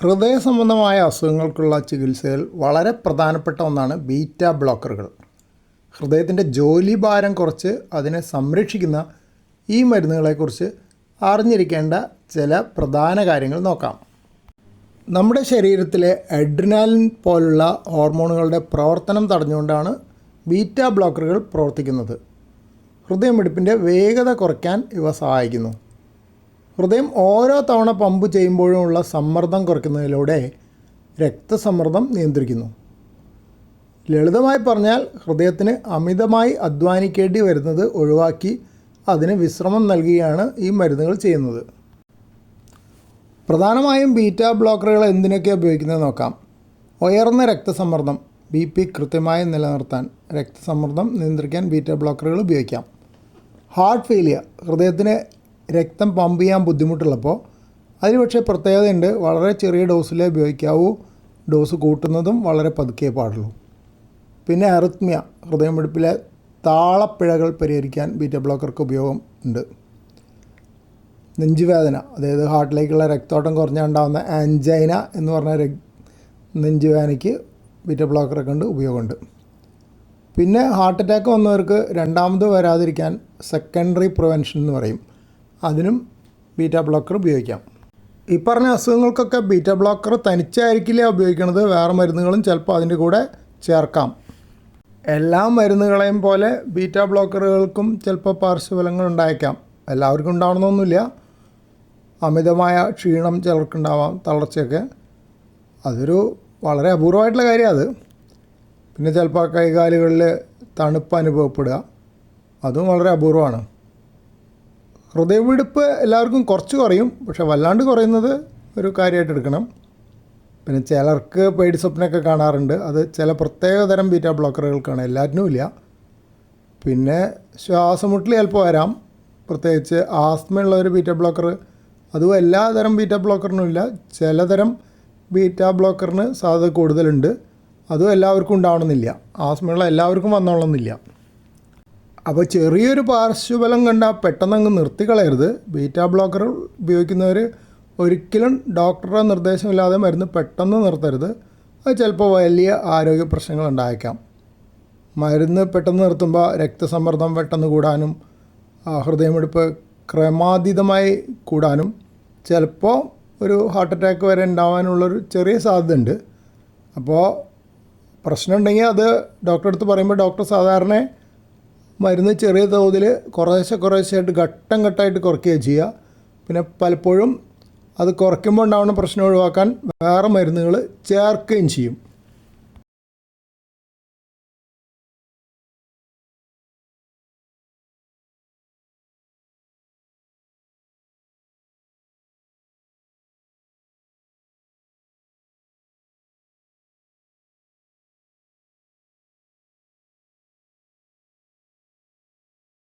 ഹൃദയ സംബന്ധമായ അസുഖങ്ങൾക്കുള്ള ചികിത്സയിൽ വളരെ പ്രധാനപ്പെട്ട ഒന്നാണ് ബീറ്റ ബ്ലോക്കറുകൾ. ഹൃദയത്തിന്റെ ജോലി ഭാരം കുറച്ച് അതിനെ സംരക്ഷിക്കുന്ന ഈ മരുന്നുകളെക്കുറിച്ച് അറിഞ്ഞിരിക്കേണ്ട ചില പ്രധാന കാര്യങ്ങൾ നോക്കാം. നമ്മുടെ ശരീരത്തിലെ അഡ്രിനാലിൻ പോലുള്ള ഹോർമോണുകളുടെ പ്രവർത്തനം തടഞ്ഞുകൊണ്ടാണ് ബീറ്റ ബ്ലോക്കറുകൾ പ്രവർത്തിക്കുന്നത്. ഹൃദയമിടിപ്പിന്റെ വേഗത കുറയ്ക്കാൻ ഇവ സഹായിക്കുന്നു. ഹൃദയം ഓരോ തവണ പമ്പ് ചെയ്യുമ്പോഴുമുള്ള സമ്മർദ്ദം കുറയ്ക്കുന്നതിലൂടെ രക്തസമ്മർദ്ദം നിയന്ത്രിക്കുന്നു. ലളിതമായി പറഞ്ഞാൽ ഹൃദയത്തിന് അമിതമായി അധ്വാനിക്കേണ്ടി വരുന്നത് ഒഴിവാക്കി അതിന് വിശ്രമം നൽകുകയാണ് ഈ മരുന്നുകൾ ചെയ്യുന്നത്. പ്രധാനമായും ബീറ്റ ബ്ലോക്കറുകൾ എന്തിനൊക്കെ ഉപയോഗിക്കുന്നത് നോക്കാം. ഉയർന്ന രക്തസമ്മർദ്ദം ബി പി കൃത്യമായി നിലനിർത്താൻ രക്തസമ്മർദ്ദം നിയന്ത്രിക്കാൻ ബീറ്റ ബ്ലോക്കറുകൾ ഉപയോഗിക്കാം. ഹാർട്ട് ഫെയിലിയർ ഹൃദയത്തിന് രക്തം പമ്പ് ചെയ്യാൻ ബുദ്ധിമുട്ടുള്ളപ്പോൾ അതിന് പക്ഷേ പ്രത്യേകതയുണ്ട്. വളരെ ചെറിയ ഡോസിലേ ഉപയോഗിക്കാവൂ. ഡോസ് കൂട്ടുന്നതും വളരെ പതുക്കെ പാടുള്ളൂ. പിന്നെ അറുത്മിയ ഹൃദയമിടിപ്പിലെ താളപ്പിഴകൾ പരിഹരിക്കാൻ ബീറ്റ ബ്ലോക്കർക്ക് ഉപയോഗം ഉണ്ട്. നെഞ്ചുവേദന അതായത് ഹാർട്ടിലേക്കുള്ള രക്തോട്ടം കുറഞ്ഞുണ്ടാകുന്ന ആൻജൈന എന്ന് പറഞ്ഞ നെഞ്ചുവേദനയ്ക്ക് ബീറ്റ ബ്ലോക്കറൊക്കെ കൊണ്ട് ഉപയോഗമുണ്ട്. പിന്നെ ഹാർട്ട് അറ്റാക്ക് വന്നവർക്ക് രണ്ടാമത് വരാതിരിക്കാൻ സെക്കൻഡറി പ്രിവെൻഷൻ എന്ന് പറയും. അതിനും ബീറ്റ ബ്ലോക്കർ ഉപയോഗിക്കാം. ഈ പറഞ്ഞ അസുഖങ്ങൾക്കൊക്കെ ബീറ്റ ബ്ലോക്കർ തനിച്ചായിരിക്കില്ല ഉപയോഗിക്കുന്നത് വേറെ മരുന്നുകളും ചിലപ്പോൾ അതിന്റെ കൂടെ ചേർക്കാം. എല്ലാ മരുന്നുകളെയും പോലെ ബീറ്റ ബ്ലോക്കറുകൾക്കും ചിലപ്പോൾ പാർശ്വഫലങ്ങൾ ഉണ്ടായേക്കാം. എല്ലാവർക്കും ഉണ്ടാവണമെന്നൊന്നുമില്ല. അമിതമായ ക്ഷീണം ചിലർക്കുണ്ടാവാം തളർച്ചയൊക്കെ. അതൊരു വളരെ അപൂർവമായിട്ടുള്ള കാര്യമാണ് അത്. പിന്നെ ചിലപ്പോൾ കൈകാലുകളിൽ തണുപ്പ് അനുഭവപ്പെടുക. അതും വളരെ അപൂർവമാണ്. ഹൃദയമിടിപ്പ് എല്ലാവർക്കും കുറച്ച് കുറയും പക്ഷെ വല്ലാണ്ട് കുറയുന്നത് ഒരു കാര്യമായിട്ട് എടുക്കണം. പിന്നെ ചിലർക്ക് പേടി സ്വപ്നമൊക്കെ കാണാറുണ്ട്. അത് ചില പ്രത്യേക തരം ബീറ്റ ബ്ലോക്കറുകൾക്കാണ്. എല്ലാറ്റിനും ഇല്ല. പിന്നെ ശ്വാസമുട്ടൽ ചിലപ്പോൾ വരാം. പ്രത്യേകിച്ച് ആസ്മയുള്ള ഒരു ബീറ്റ ബ്ലോക്കർ അതും എല്ലാ തരം ബീറ്റ ബ്ലോക്കറിനും ഇല്ല. ചിലതരം ബീറ്റ ബ്ലോക്കറിന് സാധ്യത കൂടുതലുണ്ട്. അതും എല്ലാവർക്കും ഉണ്ടാവണമെന്നില്ല. ആസ്മയുള്ള എല്ലാവർക്കും വന്നോളണമെന്നില്ല. അപ്പോൾ ചെറിയൊരു പാർശ്വഫലം കണ്ടാൽ പെട്ടെന്ന് അങ്ങ് നിർത്തിക്കളയരുത്. ബീറ്റ ബ്ലോക്കർ ഉപയോഗിക്കുന്നവർ ഒരിക്കലും ഡോക്ടറുടെ നിർദ്ദേശമില്ലാതെ മരുന്ന് പെട്ടെന്ന് നിർത്തരുത്. അത് ചിലപ്പോൾ വലിയ ആരോഗ്യ പ്രശ്നങ്ങൾ ഉണ്ടായേക്കാം. മരുന്ന് പെട്ടെന്ന് നിർത്തുമ്പോൾ രക്തസമ്മർദ്ദം പെട്ടെന്ന് കൂടാനും ഹൃദയമെടുപ്പ് ക്രമാതീതമായി കൂടാനും ചിലപ്പോൾ ഒരു ഹാർട്ട് അറ്റാക്ക് വരെ ഉണ്ടാവാനുള്ളൊരു ചെറിയ സാധ്യതയുണ്ട്. അപ്പോൾ പ്രശ്നമുണ്ടെങ്കിൽ അത് ഡോക്ടറെ അടുത്ത് പറയുമ്പോൾ ഡോക്ടർ സാധാരണ മരുന്ന് ചെറിയ തോതിൽ കുറേശ്ശെ കുറേശ്ശെയായിട്ട് ഘട്ടം ഘട്ടമായിട്ട് കുറയ്ക്കുകയാണ് ചെയ്യുക. പിന്നെ പലപ്പോഴും അത് കുറയ്ക്കുമ്പോൾ ഉണ്ടാവുന്ന പ്രശ്നം ഒഴിവാക്കാൻ വേറെ മരുന്നുകൾ ചേർക്കുകയും ചെയ്യും.